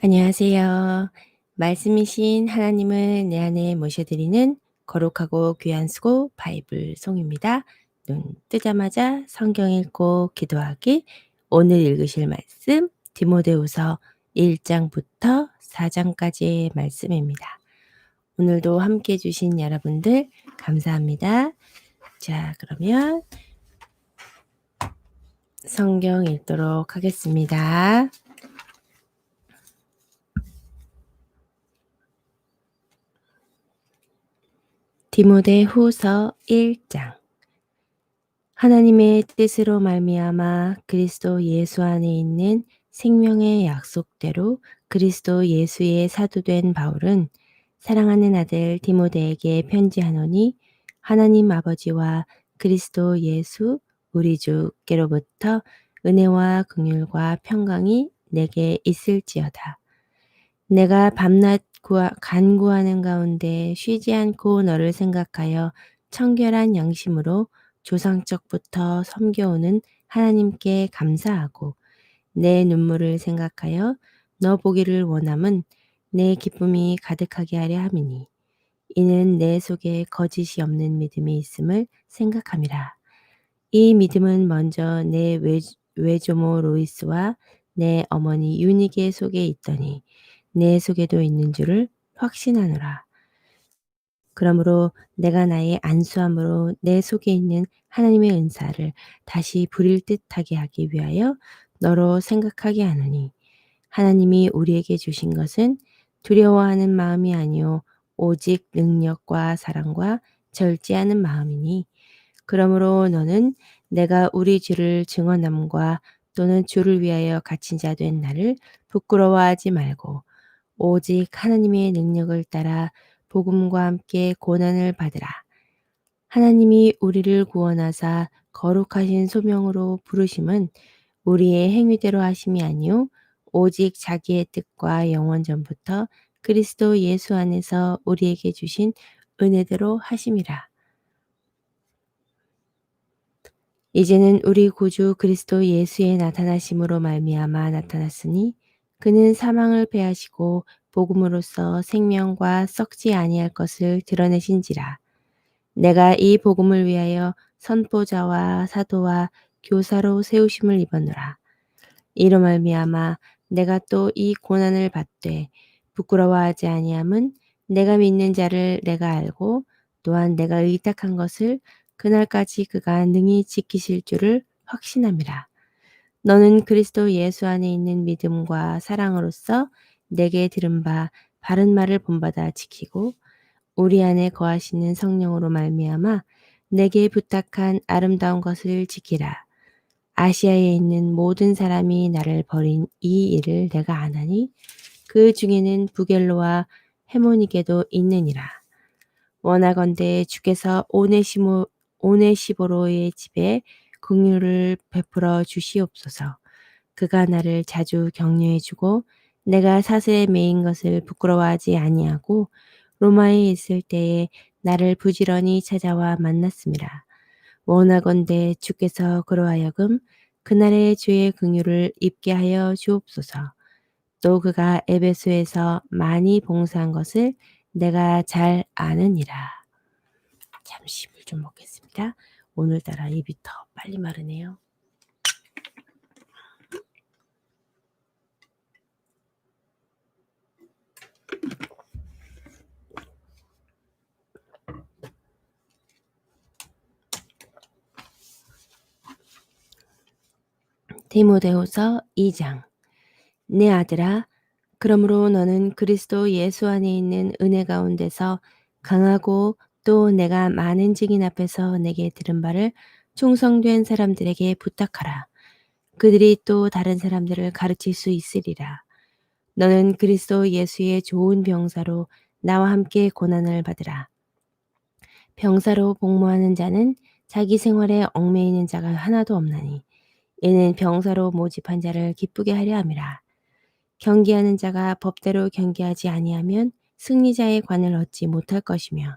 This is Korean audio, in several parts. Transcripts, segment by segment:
안녕하세요. 말씀이신 하나님을 내 안에 모셔드리는 거룩하고 귀한 수고 바이블 송입니다. 눈 뜨자마자 성경 읽고 기도하기. 오늘 읽으실 말씀 디모데후서 1장부터 4장까지의 말씀입니다. 오늘도 함께 해 주신 여러분들 감사합니다. 자, 그러면 성경 읽도록 하겠습니다. 디모데 후서 1장 하나님의 뜻으로 말미암아 그리스도 예수 안에 있는 생명의 약속대로 그리스도 예수의 사도된 바울은 사랑하는 아들 디모데에게 편지하노니 하나님 아버지와 그리스도 예수 우리 주께로부터 은혜와 긍휼과 평강이 내게 있을지어다. 내가 밤낮 구하, 간구하는 가운데 쉬지 않고 너를 생각하여 청결한 양심으로 조상적부터 섬겨오는 하나님께 감사하고 내 눈물을 생각하여 너 보기를 원함은 내 기쁨이 가득하게 하려 함이니 이는 내 속에 거짓이 없는 믿음이 있음을 생각함이라. 이 믿음은 먼저 내 외, 외조모 로이스와 내 어머니 유니게 속에 있더니 내 속에도 있는 줄을 확신하노라. 그러므로 내가 나의 안수함으로 내 속에 있는 하나님의 은사를 다시 부릴 듯하게 하기 위하여 너로 생각하게 하노니 하나님이 우리에게 주신 것은 두려워하는 마음이 아니요 오직 능력과 사랑과 절제하는 마음이니 그러므로 너는 내가 우리 주를 증언함과 또는 주를 위하여 갇힌 자 된 나를 부끄러워하지 말고 오직 하나님의 능력을 따라 복음과 함께 고난을 받으라. 하나님이 우리를 구원하사 거룩하신 소명으로 부르심은 우리의 행위대로 하심이 아니요 오직 자기의 뜻과 영원 전부터 그리스도 예수 안에서 우리에게 주신 은혜대로 하심이라. 이제는 우리 구주 그리스도 예수의 나타나심으로 말미암아 나타났으니 그는 사망을 패하시고 복음으로써 생명과 썩지 아니할 것을 드러내신지라. 내가 이 복음을 위하여 선포자와 사도와 교사로 세우심을 입었노라. 이로 말미암아 내가 또 이 고난을 받되 부끄러워하지 아니함은 내가 믿는 자를 내가 알고 또한 내가 의탁한 것을 그날까지 그가 능히 지키실 줄을 확신함이라. 너는 그리스도 예수 안에 있는 믿음과 사랑으로서 내게 들은 바 바른 말을 본받아 지키고 우리 안에 거하시는 성령으로 말미암아 내게 부탁한 아름다운 것을 지키라. 아시아에 있는 모든 사람이 나를 버린 이 일을 내가 아나니 그 중에는 부겔로와 헤모니게도 있느니라. 원하건대 주께서 오네시모 오네시보로의 집에 긍휼을 베풀어 주시옵소서. 그가 나를 자주 격려해 주고 내가 사슬에 매인 것을 부끄러워하지 아니하고 로마에 있을 때에 나를 부지런히 찾아와 만났습니다. 원하건대 주께서 그로하여금 그날의 주의 긍휼을 입게 하여 주옵소서. 또 그가 에베소에서 많이 봉사한 것을 내가 잘 아느니라. 잠시 물 좀 먹겠습니다. 오늘따라 입이 더 빨리 마르네요. 디모데후서 2장 내 아들아 그러므로 너는 그리스도 예수 안에 있는 은혜 가운데서 강하고 또 내가 많은 증인 앞에서 내게 들은 바를 충성된 사람들에게 부탁하라. 그들이 또 다른 사람들을 가르칠 수 있으리라. 너는 그리스도 예수의 좋은 병사로 나와 함께 고난을 받으라. 병사로 복무하는 자는 자기 생활에 얽매이는 자가 하나도 없나니 이는 병사로 모집한 자를 기쁘게 하려 함이라. 경기하는 자가 법대로 경기하지 아니하면 승리자의 관을 얻지 못할 것이며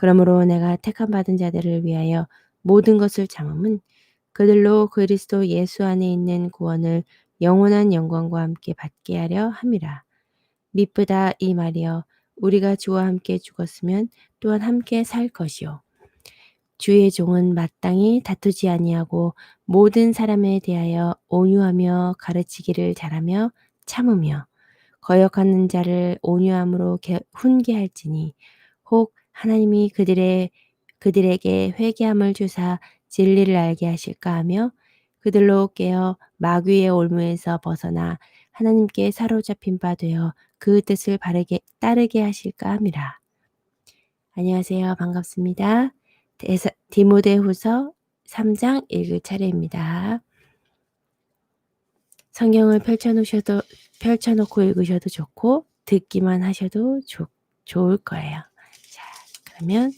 그러므로 내가 택함 받은 자들을 위하여 모든 것을 참음은 그들로 그리스도 예수 안에 있는 구원을 영원한 영광과 함께 받게 하려 함이라. 미쁘다 이 말이여 우리가 주와 함께 죽었으면 또한 함께 살 것이요. 주의 종은 마땅히 다투지 아니하고 모든 사람에 대하여 온유하며 가르치기를 잘하며 참으며 거역하는 자를 온유함으로 훈계할지니 혹 하나님이 그들의 그들에게 회개함을 주사 진리를 알게 하실까 하며 그들로 깨어 마귀의 올무에서 벗어나 하나님께 사로잡힌 바 되어 그 뜻을 바르게 따르게 하실까 함이라. 안녕하세요. 반갑습니다. 디모데후서 3장 읽을 차례입니다. 성경을 펼쳐놓으셔도 펼쳐놓고 읽으셔도 좋고 듣기만 하셔도 좋, 좋을 거예요. 자, 그러면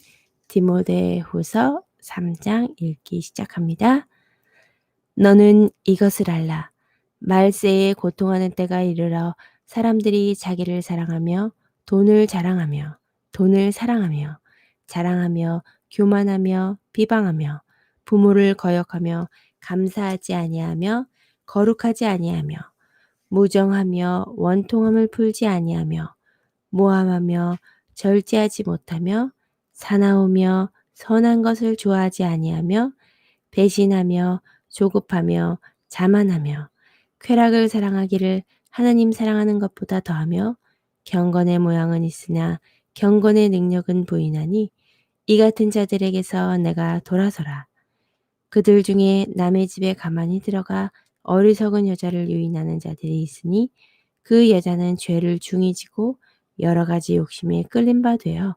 디모데후서 3장 읽기 시작합니다. 너는 이것을 알라. 말세에 고통하는 때가 이르러 사람들이 자기를 사랑하며 돈을 자랑하며 돈을 사랑하며 자랑하며 교만하며 비방하며 부모를 거역하며 감사하지 아니하며 거룩하지 아니하며 무정하며 원통함을 풀지 아니하며 모함하며 절제하지 못하며 사나우며 선한 것을 좋아하지 아니하며 배신하며 조급하며 자만하며 쾌락을 사랑하기를 하나님 사랑하는 것보다 더하며 경건의 모양은 있으나 경건의 능력은 부인하니 이 같은 자들에게서 내가 돌아서라. 그들 중에 남의 집에 가만히 들어가 어리석은 여자를 유인하는 자들이 있으니 그 여자는 죄를 중히 지고 여러 가지 욕심에 끌린 바 되어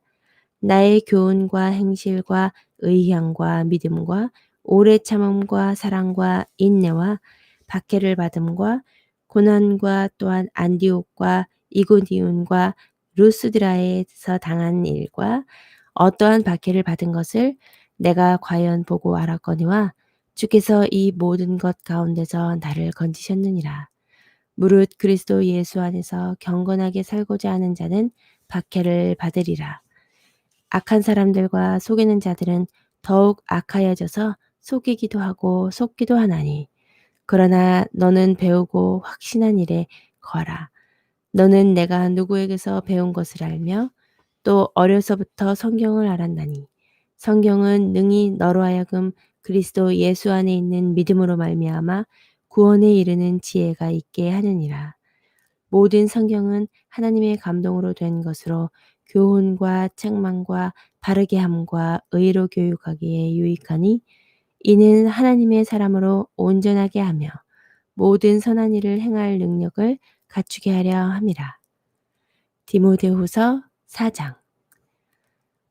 나의 교훈과 행실과 의향과 믿음과 오래 참음과 사랑과 인내와 박해를 받음과 고난과 또한 안디옥과 이고디온과 루스드라에서 당한 일과 어떠한 박해를 받은 것을 내가 과연 보고 알았거니와 주께서 이 모든 것 가운데서 나를 건지셨느니라. 무릇 그리스도 예수 안에서 경건하게 살고자 하는 자는 박해를 받으리라. 악한 사람들과 속이는 자들은 더욱 악하여져서 속이기도 하고 속기도 하나니 그러나 너는 배우고 확신한 일에 거라. 너는 내가 누구에게서 배운 것을 알며 또 어려서부터 성경을 알았나니 성경은 능히 너로 하여금 그리스도 예수 안에 있는 믿음으로 말미암아 구원에 이르는 지혜가 있게 하느니라. 모든 성경은 하나님의 감동으로 된 것으로 교훈과 책망과 바르게 함과 의로 교육하기에 유익하니 이는 하나님의 사람으로 온전하게 하며 모든 선한 일을 행할 능력을 갖추게 하려 함이라. 디모데후서 4장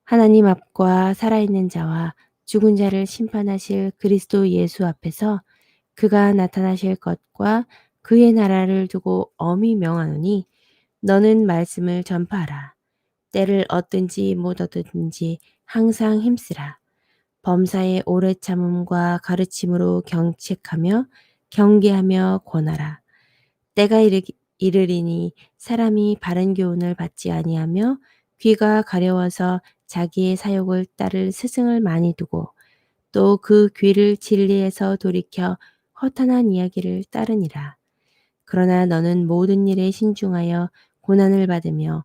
하나님 앞과 살아있는 자와 죽은 자를 심판하실 그리스도 예수 앞에서 그가 나타나실 것과 그의 나라를 두고 엄히 명하노니 너는 말씀을 전파하라. 때를 얻든지 못 얻든지 항상 힘쓰라. 범사의 오래 참음과 가르침으로 경책하며 경계하며 권하라. 때가 이르, 이르리니 사람이 바른 교훈을 받지 아니하며 귀가 가려워서 자기의 사욕을 따를 스승을 많이 두고 또 그 귀를 진리에서 돌이켜 허탄한 이야기를 따르니라. 그러나 너는 모든 일에 신중하여 고난을 받으며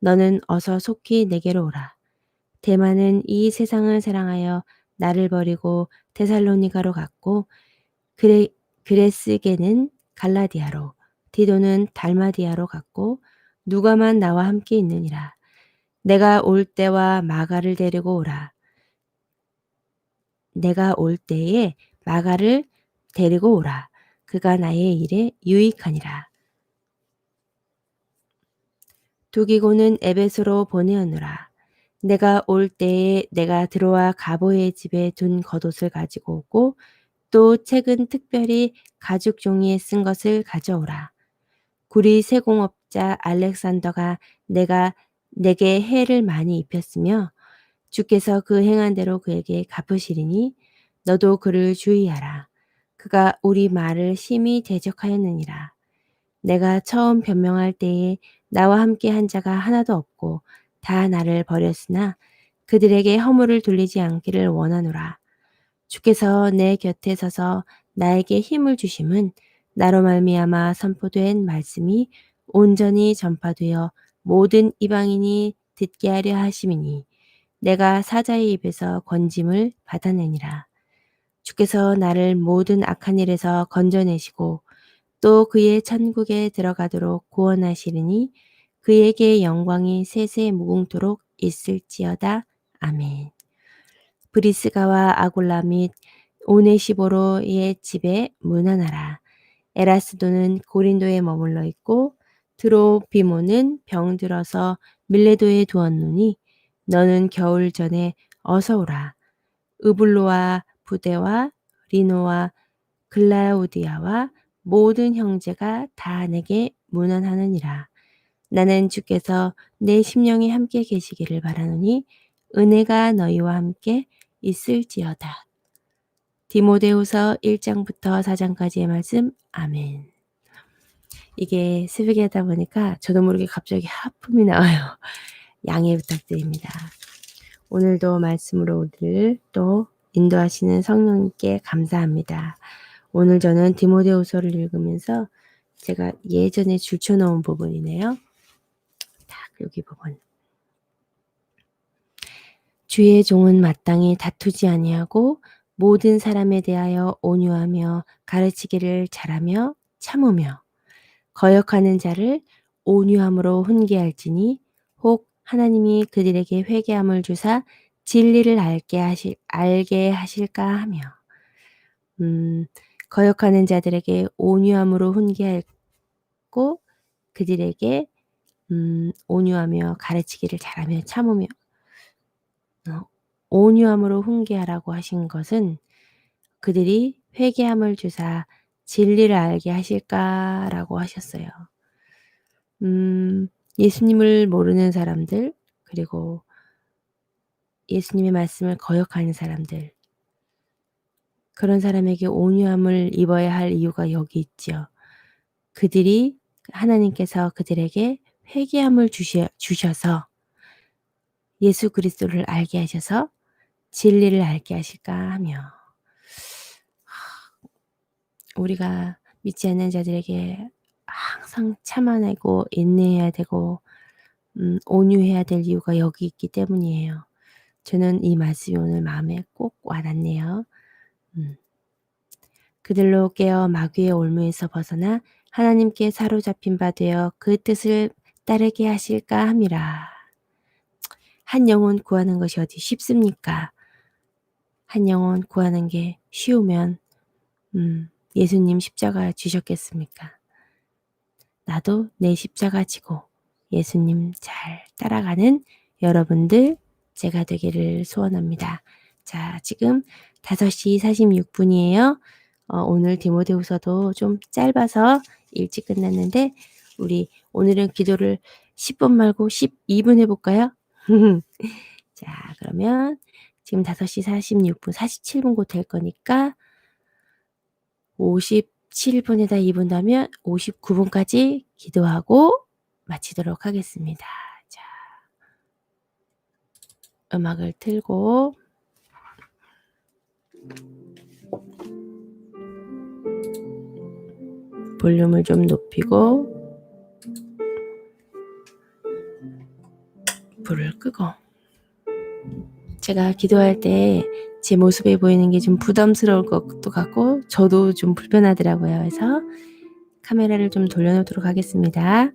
너는 어서 속히 내게로 오라. 대만은 이 세상을 사랑하여 나를 버리고 데살로니가로 갔고 그레, 그레스게는 갈라디아로 디도는 달마디아로 갔고 누가만 나와 함께 있느니라. 내가 올 때와 마가를 데리고 오라. 내가 올 때에 마가를 데리고 오라. 그가 나의 일에 유익하니라. 두기고는 에베소로 보내었노라. 내가 올 때에 내가 들어와 가보의 집에 둔 겉옷을 가지고 오고 또 책은 특별히 가죽 종이에 쓴 것을 가져오라. 구리 세공업자 알렉산더가 내가 내게 해를 많이 입혔으며 주께서 그 행한 대로 그에게 갚으시리니 너도 그를 주의하라. 그가 우리 말을 심히 대적하였느니라. 내가 처음 변명할 때에 나와 함께 한 자가 하나도 없고 다 나를 버렸으나 그들에게 허물을 돌리지 않기를 원하노라. 주께서 내 곁에 서서 나에게 힘을 주심은 나로 말미암아 선포된 말씀이 온전히 전파되어 모든 이방인이 듣게 하려 하심이니 내가 사자의 입에서 건짐을 받아내니라. 주께서 나를 모든 악한 일에서 건져내시고 또 그의 천국에 들어가도록 구원하시리니 그에게 영광이 세세 무궁토록 있을지어다. 아멘. 브리스가와 아골라 및 오네시보로의 집에 문안하라. 에라스도는 고린도에 머물러 있고 드로비모는 병들어서 밀레도에 두었노니 너는 겨울 전에 어서 오라. 으블로와 부대와 리노와 글라우디아와 모든 형제가 다 내게 문안하느니라. 나는 주께서 내 심령에 함께 계시기를 바라노니 은혜가 너희와 함께 있을지어다. 디모데후서 1장부터 4장까지의 말씀 아멘. 이게 새벽에 하다 보니까 저도 모르게 갑자기 하품이 나와요. 양해 부탁드립니다. 오늘도 말씀으로 우리를 또 인도하시는 성령님께 감사합니다. 오늘 저는 디모데후서를 읽으면서 제가 예전에 줄쳐놓은 부분이네요. 딱 여기 부분. 주의 종은 마땅히 다투지 아니하고 모든 사람에 대하여 온유하며 가르치기를 잘하며 참으며 거역하는 자를 온유함으로 훈계할지니 혹 하나님이 그들에게 회개함을 주사 진리를 알게 하실 알게 하실까 하며 음, 거역하는 자들에게 온유함으로 훈계하고 그들에게 음, 온유하며 가르치기를 잘하며 참으며 어, 온유함으로 훈계하라고 하신 것은 그들이 회개함을 주사 진리를 알게 하실까라고 하셨어요. 음, 예수님을 모르는 사람들, 그리고 예수님의 말씀을 거역하는 사람들, 그런 사람에게 온유함을 입어야 할 이유가 여기 있죠. 그들이 하나님께서 그들에게 회개함을 주시, 주셔서 예수 그리스도를 알게 하셔서 진리를 알게 하실까 하며 우리가 믿지 않는 자들에게 항상 참아내고 인내해야 되고 음, 온유해야 될 이유가 여기 있기 때문이에요. 저는 이 말씀이 오늘 마음에 꼭 와닿네요. 음. 그들로 깨어 마귀의 올무에서 벗어나 하나님께 사로잡힌 바 되어 그 뜻을 따르게 하실까 함이라. 한 영혼 구하는 것이 어디 쉽습니까? 한 영혼 구하는 게 쉬우면 음, 예수님 십자가 지셨겠습니까? 나도 내 십자가 지고 예수님 잘 따라가는 여러분들 제가 되기를 소원합니다. 자, 지금 5시 46분이에요. 어, 오늘 디모데후서도 좀 짧아서 일찍 끝났는데 우리 오늘은 기도를 10분 말고 12분 해볼까요? 자, 그러면 지금 5시 46분, 47분 곧 될 거니까 57분에다 2분 더면 59분까지 기도하고 마치도록 하겠습니다. 자. 음악을 틀고 볼륨을 좀 높이고 불을 끄고 제가 기도할 때 제 모습에 보이는 게 좀 부담스러울 것도 같고 저도 좀 불편하더라고요. 그래서 카메라를 좀 돌려놓도록 하겠습니다.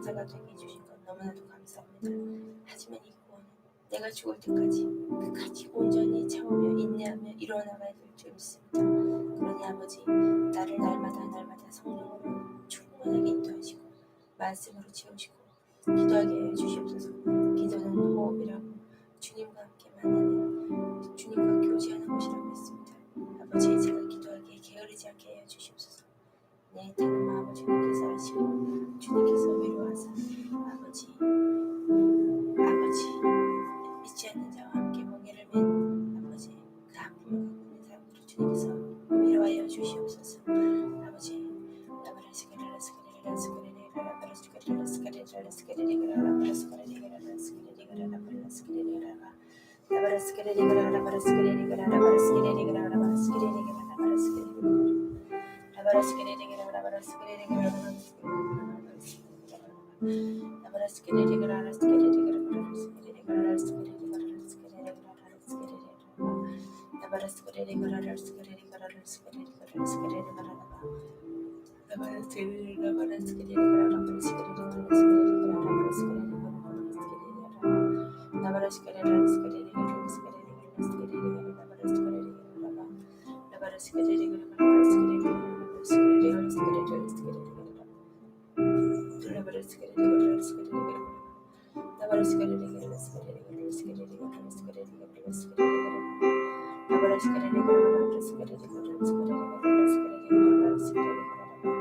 속한 자가 되게 해주신 것 너무나도 감사합니다. 하지만 이 구원은 내가 죽을 때까지 끝까지 온전히 참으며 인내하며 이루어나가야 될 줄 믿습니다. 그러니 아버지 나를 날마다 날마다 성령으로 충만하게 인도하시고 말씀으로 채우시고 기도하게 해 주시옵소서 기도는 호흡이라고 주님과 함께 만나는 주님과 교제하는 것이라고 믿습니다. 아버지 제가 내 뜻은 마음을 주님께서 하 Let's get it. Never is getting better, it's getting better. Never is getting better, it's getting better, it's getting better, it's getting better, it's getting better. Never is getting better, it's getting better, it's getting better, it's getting better, it's getting better.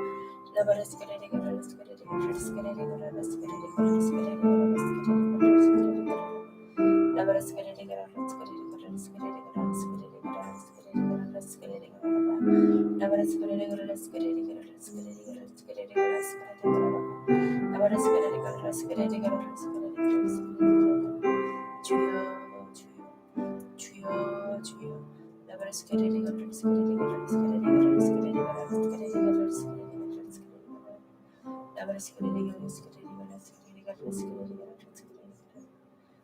Never is getting better, it's getting better, it's getting better, it's getting better, it's getting better, it's getting better, it's getting better. Never is getting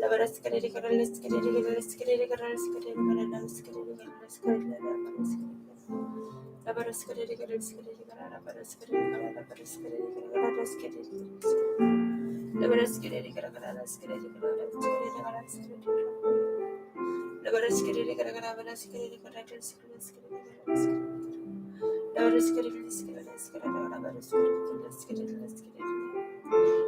Let's get it, let's get it, let's get it, let's get it, let's get it, let's get it, let's get it.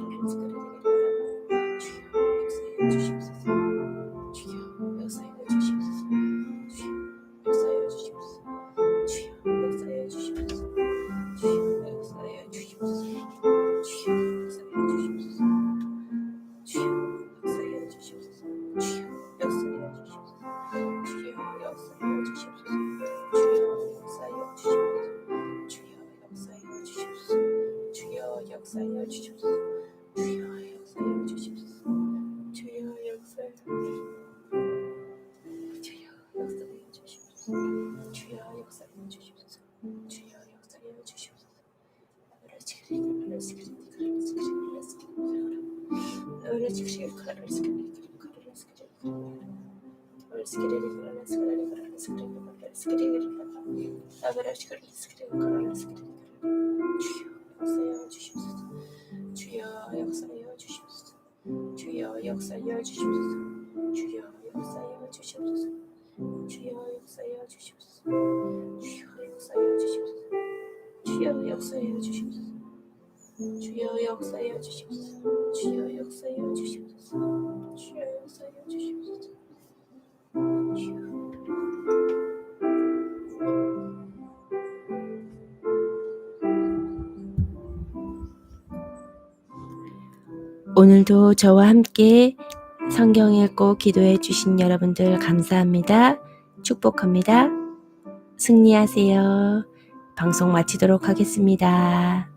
yoksa ya çeşimiz. Çuya yoksa ya çeşimiz. Çuya yoksa ya çeşimiz. Çuya yoksa ya çeşimiz. Çuya yoksa ya çeşimiz. Çuya yoksa ya çeşimiz. Çuya yoksa ya çeşimiz. Çuya yoksa ya chuysuz. Chu ya, yoksa ya, chuysuz. Chu ya, yoksa çeşimiz. Çuya 오늘도 저와 함께 성경 읽고 기도해 주신 여러분들 감사합니다. 축복합니다. 승리하세요. 방송 마치도록 하겠습니다.